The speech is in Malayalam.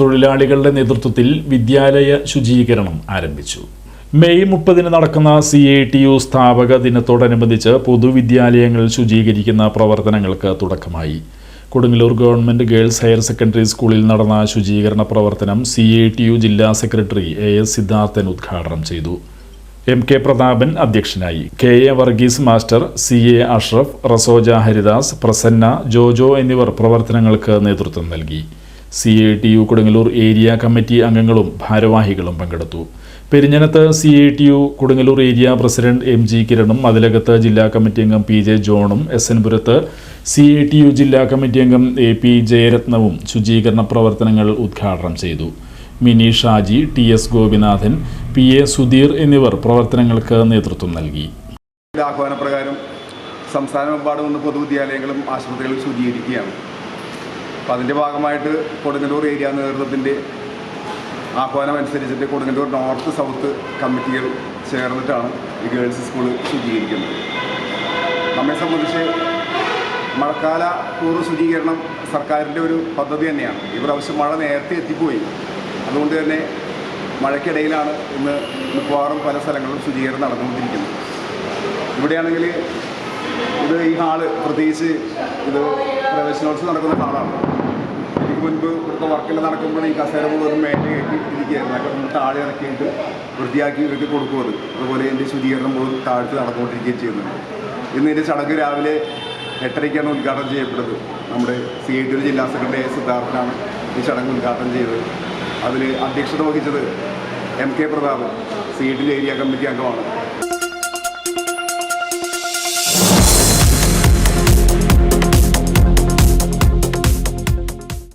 തൊഴിലാളികളുടെ നേതൃത്വത്തിൽ വിദ്യാലയ ശുചീകരണം ആരംഭിച്ചു. മെയ് മുപ്പതിന് നടക്കുന്ന സി ഐ ടി യു സ്ഥാപക ദിനത്തോടനുബന്ധിച്ച് പൊതുവിദ്യാലയങ്ങൾ ശുചീകരിക്കുന്ന പ്രവർത്തനങ്ങൾക്ക് തുടക്കമായി. Kodungallur government girls higher secondary സ്കൂളിൽ നടന്ന ശുചീകരണ പ്രവർത്തനം സി ഐ ടി യു ജില്ലാ സെക്രട്ടറി എ എസ് സിദ്ധാർത്ഥൻ ഉദ്ഘാടനം ചെയ്തു. എം കെ പ്രതാപൻ അധ്യക്ഷനായി. K A Varghese master C A Ashraf റസോജ Haridas Prasanna Jojo എന്നിവർ പ്രവർത്തനങ്ങൾക്ക് നേതൃത്വം നൽകി. C I T U Kodungallur area committee അംഗങ്ങളും ഭാരവാഹികളും പങ്കെടുത്തു. പെരിഞ്ഞനത്ത് C I T U Kodungallur area president M G കിരണും അതിലകത്ത് ജില്ലാ കമ്മിറ്റി അംഗം പി ജെ ജോണും എസ് എൻ പുരത്ത് സി ഐ ടി യു ജില്ലാ കമ്മിറ്റി അംഗം എ പി ജയരത്നവും ശുചീകരണ പ്രവർത്തനങ്ങൾ ഉദ്ഘാടനം ചെയ്തു. Mini Shaji T S Gopinathan P A Sudheer എന്നിവർ പ്രവർത്തനങ്ങൾക്ക് നേതൃത്വം നൽകി. ആഹ്വാനപ്രകാരം സംസ്ഥാനമെമ്പാടും പൊതുവിദ്യാലയങ്ങളും ആശുപത്രികളും ശുചീകരിക്കുകയാണ്. അപ്പം അതിന്റെ ഭാഗമായിട്ട് കൊടുങ്ങല്ലൂർ ഏരിയ നേതൃത്വത്തിന്റെ ആഹ്വാനം അനുസരിച്ചിട്ട് കൊടുങ്ങല്ലൂർ നോർത്ത് സൗത്ത് കമ്മിറ്റികൾ ചേർന്നിട്ടാണ് ഈ ഗേൾസ് സ്കൂൾ ശുചീകരിക്കുന്നത്. നമ്മെ സംബന്ധിച്ച് മഴക്കാല പൂർവ ശുചീകരണം സർക്കാരിന്റെ ഒരു പദ്ധതി തന്നെയാണ്. ഈ പ്രാവശ്യം മഴ നേരത്തെ എത്തിപ്പോയി. അതുകൊണ്ട് തന്നെ മഴയ്ക്കിടയിലാണ് ഇന്ന് മിക്കവാറും പല സ്ഥലങ്ങളിലും ശുചീകരണം നടന്നുകൊണ്ടിരിക്കുന്നത്. ഇവിടെയാണെങ്കിൽ ഇത് ഈ ഹാൾ പ്രത്യേകിച്ച് ഇത് പ്രവേശനോത്സവം നടക്കുന്ന ഹാളാണ് എനിക്ക് മുൻപ് ഇവിടുത്തെ വർക്കെല്ലാം നടക്കുമ്പോൾ ഈ കസേര മുഴുവൻ മേലെ കയറ്റി ഇരിക്കുകയായിരുന്നു. അതൊക്കെ താഴെ ഇറക്കിയിട്ട് വൃത്തിയാക്കി ഇവർക്ക് കൊടുക്കുന്നത് അതുപോലെ എന്റെ ശുചീകരണം മുഴുവൻ താഴ്ത്ത് നടന്നുകൊണ്ടിരിക്കുകയും ചെയ്യുന്നുണ്ട്. ഇന്ന് ഇതിന്റെ ചടങ്ങ് രാവിലെ എട്ടരയ്ക്കാണ് ഉദ്ഘാടനം ചെയ്യപ്പെട്ടത് നമ്മുടെ സി ഐ ടി ജില്ലാ സെക്രട്ടറി എ സിദ്ധാർത്ഥനാണ് ഈ ചടങ്ങ് ഉദ്ഘാടനം ചെയ്തത്. അതിൽ അധ്യക്ഷത വഹിച്ചത് M K Prathap C I T area committee അംഗമാണ്.